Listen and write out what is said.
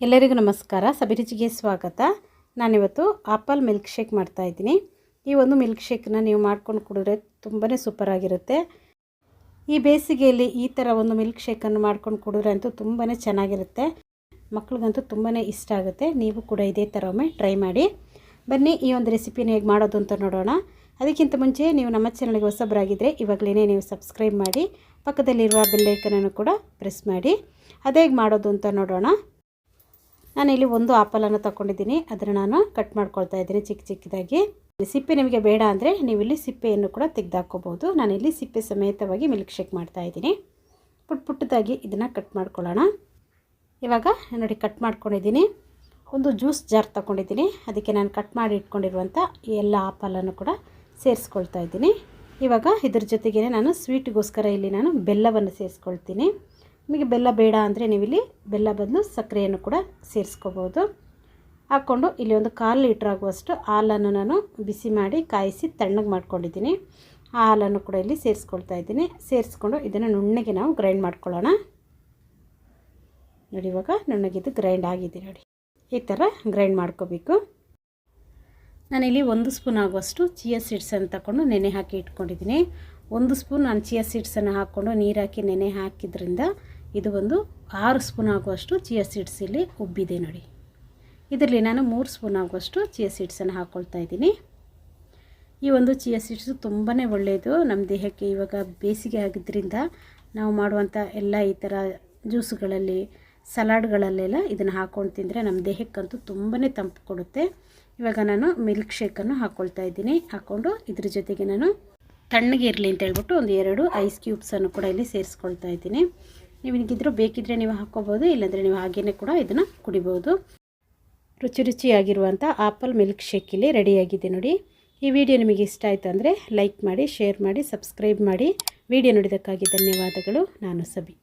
ಎಲ್ಲರಿಗೂ ನಮಸ್ಕಾರ. ಸಬಿರುಚಿಗೆ ಸ್ವಾಗತ. ನಾನಿವತ್ತು ಆಪಲ್ ಮಿಲ್ಕ್ ಶೇಕ್ ಮಾಡ್ತಾಯಿದ್ದೀನಿ ಈ ಒಂದು ಮಿಲ್ಕ್ ಶೇಕನ್ನ ನೀವು ಮಾಡ್ಕೊಂಡು ಕುಡಿದ್ರೆ ತುಂಬಾ ಸೂಪರಾಗಿರುತ್ತೆ ಈ ಬೇಸಿಗೆಯಲ್ಲಿ ಈ ಥರ ಒಂದು ಮಿಲ್ಕ್ ಶೇಕನ್ನು ಮಾಡ್ಕೊಂಡು ಕುಡಿದ್ರೆ ಅಂತೂ ತುಂಬಾ ಚೆನ್ನಾಗಿರುತ್ತೆ. ಮಕ್ಳಿಗಂತೂ ತುಂಬಾ ಇಷ್ಟ ಆಗುತ್ತೆ. ನೀವು ಕೂಡ ಇದೇ ಥರ ಒಮ್ಮೆ ಟ್ರೈ ಮಾಡಿ. ಬನ್ನಿ, ಈ ಒಂದು ರೆಸಿಪಿನ ಹೇಗೆ ಮಾಡೋದು ಅಂತ ನೋಡೋಣ. ಅದಕ್ಕಿಂತ ಮುಂಚೆ ನೀವು ನಮ್ಮ ಚಾನಲ್ಗೆ ಹೊಸಬರಾಗಿದ್ದರೆ ಇವಾಗಲೇ ನೀವು ಸಬ್ಸ್ಕ್ರೈಬ್ ಮಾಡಿ, ಪಕ್ಕದಲ್ಲಿರುವ ಬೆಲ್ಲೈಕನನ್ನು ಕೂಡ ಪ್ರೆಸ್ ಮಾಡಿ. ಅದೇ ಹೇಗೆ ಮಾಡೋದು ಅಂತ ನೋಡೋಣ. ನಾನಿಲ್ಲಿ ಒಂದು ಆಪಲನ್ನು ತಗೊಂಡಿದ್ದೀನಿ ಅದನ್ನು ನಾನು ಕಟ್ ಮಾಡ್ಕೊಳ್ತಾ ಇದ್ದೀನಿ ಚಿಕ್ಕ ಚಿಕ್ಕದಾಗಿ. ಸಿಪ್ಪೆ ನಿಮಗೆ ಬೇಡ ಅಂದರೆ ನೀವು ಇಲ್ಲಿ ಸಿಪ್ಪೆಯನ್ನು ಕೂಡ ತೆಗೆದಾಕೋಬೋದು ನಾನಿಲ್ಲಿ ಸಿಪ್ಪೆ ಸಮೇತವಾಗಿ ಮಿಲ್ಕ್ ಶೇಕ್ ಮಾಡ್ತಾ ಇದ್ದೀನಿ. ಪುಟ್ ಪುಟ್ಟದಾಗಿ ಇದನ್ನು ಕಟ್ ಮಾಡ್ಕೊಳ್ಳೋಣ. ಇವಾಗ ನೋಡಿ ಕಟ್ ಮಾಡ್ಕೊಂಡಿದ್ದೀನಿ. ಒಂದು ಜ್ಯೂಸ್ ಜಾರ್ ತಗೊಂಡಿದ್ದೀನಿ ಅದಕ್ಕೆ ನಾನು ಕಟ್ ಮಾಡಿ ಇಟ್ಕೊಂಡಿರುವಂಥ ಎಲ್ಲ ಆಪಲನ್ನು ಕೂಡ ಸೇರಿಸ್ಕೊಳ್ತಾ ಇದ್ದೀನಿ. ಇವಾಗ ಇದ್ರ ಜೊತೆಗೇ ನಾನು ಸ್ವೀಟ್ಗೋಸ್ಕರ ಇಲ್ಲಿ ನಾನು ಬೆಲ್ಲವನ್ನು ಸೇರಿಸ್ಕೊಳ್ತೀನಿ. ನಿಮಗೆ ಬೆಲ್ಲ ಬೇಡ ಅಂದರೆ ನೀವಿಲ್ಲಿ ಬೆಲ್ಲ ಬದಲು ಸಕ್ಕರೆಯನ್ನು ಕೂಡ ಸೇರಿಸ್ಕೋಬೋದು. ಹಾಕ್ಕೊಂಡು ಇಲ್ಲಿ ಒಂದು ಕಾಲು ಲೀಟ್ರ್ ಆಗುವಷ್ಟು ಹಾಲನ್ನು ನಾನು ಬಿಸಿ ಮಾಡಿ ಕಾಯಿಸಿ ತಣ್ಣಗೆ ಮಾಡ್ಕೊಂಡಿದ್ದೀನಿ. ಆ ಹಾಲನ್ನು ಕೂಡ ಇಲ್ಲಿ ಸೇರಿಸ್ಕೊಳ್ತಾ ಇದ್ದೀನಿ. ಸೇರಿಸ್ಕೊಂಡು ಇದನ್ನು ನುಣ್ಣಗೆ ನಾವು ಗ್ರೈಂಡ್ ಮಾಡ್ಕೊಳ್ಳೋಣ. ನೋಡಿ, ಇವಾಗ ನುಣ್ಣಗಿದ್ದು ಗ್ರೈಂಡ್ ಆಗಿದೆ ನೋಡಿ. ಈ ಥರ ಗ್ರೈಂಡ್ ಮಾಡ್ಕೋಬೇಕು. ನಾನಿಲ್ಲಿ ಒಂದು ಸ್ಪೂನ್ ಆಗುವಷ್ಟು ಚಿಯಾ ಸೀಡ್ಸನ್ನು ತಗೊಂಡು ನೆನೆ ಹಾಕಿ ಇಟ್ಕೊಂಡಿದ್ದೀನಿ. ಒಂದು ಸ್ಪೂನ್ ನಾನು ಚಿಯಾ ಸೀಡ್ಸನ್ನು ಹಾಕ್ಕೊಂಡು ನೀರು ಹಾಕಿ ನೆನೆ ಹಾಕಿದ್ರಿಂದ ಇದು ಒಂದು ಆರು ಸ್ಪೂನ್ ಆಗುವಷ್ಟು ಚಿಯಾ ಸೀಡ್ಸ್ ಇಲ್ಲಿ ಉಬ್ಬಿದೆ ನೋಡಿ. ಇದರಲ್ಲಿ ನಾನು ಮೂರು ಸ್ಪೂನ್ ಆಗುವಷ್ಟು ಚಿಯಾ ಸೀಡ್ಸನ್ನು ಹಾಕ್ಕೊಳ್ತಾ ಇದ್ದೀನಿ. ಈ ಒಂದು ಚಿಯಾ ಸೀಡ್ಸು ತುಂಬಾ ಒಳ್ಳೆಯದು. ನಮ್ಮ ದೇಹಕ್ಕೆ ಇವಾಗ ಬೇಸಿಗೆ ಆಗಿದ್ದರಿಂದ ನಾವು ಮಾಡುವಂಥ ಎಲ್ಲ ಈ ಥರ ಜ್ಯೂಸುಗಳಲ್ಲಿ, ಸಲಾಡ್ಗಳಲ್ಲೆಲ್ಲ ಇದನ್ನು ಹಾಕ್ಕೊಂಡು ತಿಂದರೆ ನಮ್ಮ ದೇಹಕ್ಕಂತೂ ತುಂಬಾ ತಂಪು ಕೊಡುತ್ತೆ. ಇವಾಗ ನಾನು ಮಿಲ್ಕ್ ಶೇಕನ್ನು ಹಾಕ್ಕೊಳ್ತಾ ಇದ್ದೀನಿ. ಹಾಕ್ಕೊಂಡು ಇದ್ರ ಜೊತೆಗೆ ನಾನು ತಣ್ಣಗೆ ಇರಲಿ ಅಂತ ಹೇಳ್ಬಿಟ್ಟು ಒಂದು ಎರಡು ಐಸ್ ಕ್ಯೂಬ್ಸನ್ನು ಕೂಡ ಇಲ್ಲಿ ಸೇರಿಸ್ಕೊಳ್ತಾ ಇದ್ದೀನಿ. ನೀವು ಬೇಕಿದ್ರೆ ಬೇಕಿದ್ದರೆ ನೀವು ಹಾಕ್ಕೋಬೋದು, ಇಲ್ಲಾಂದರೆ ನೀವು ಹಾಗೇ ಕೂಡ ಇದನ್ನು ಕುಡಿಬೋದು. ರುಚಿ ರುಚಿಯಾಗಿರುವಂಥ ಆಪಲ್ ಮಿಲ್ಕ್ ಶೇಕ್ ಇಲ್ಲಿ ರೆಡಿಯಾಗಿದೆ ನೋಡಿ. ಈ ವಿಡಿಯೋ ನಿಮಗೆ ಇಷ್ಟ ಆಯಿತು ಅಂದರೆ ಲೈಕ್ ಮಾಡಿ, ಶೇರ್ ಮಾಡಿ, ಸಬ್ಸ್ಕ್ರೈಬ್ ಮಾಡಿ. ವಿಡಿಯೋ ನೋಡಿದ್ದಕ್ಕಾಗಿ ಧನ್ಯವಾದಗಳು. ನಾನು ಸಬಿ.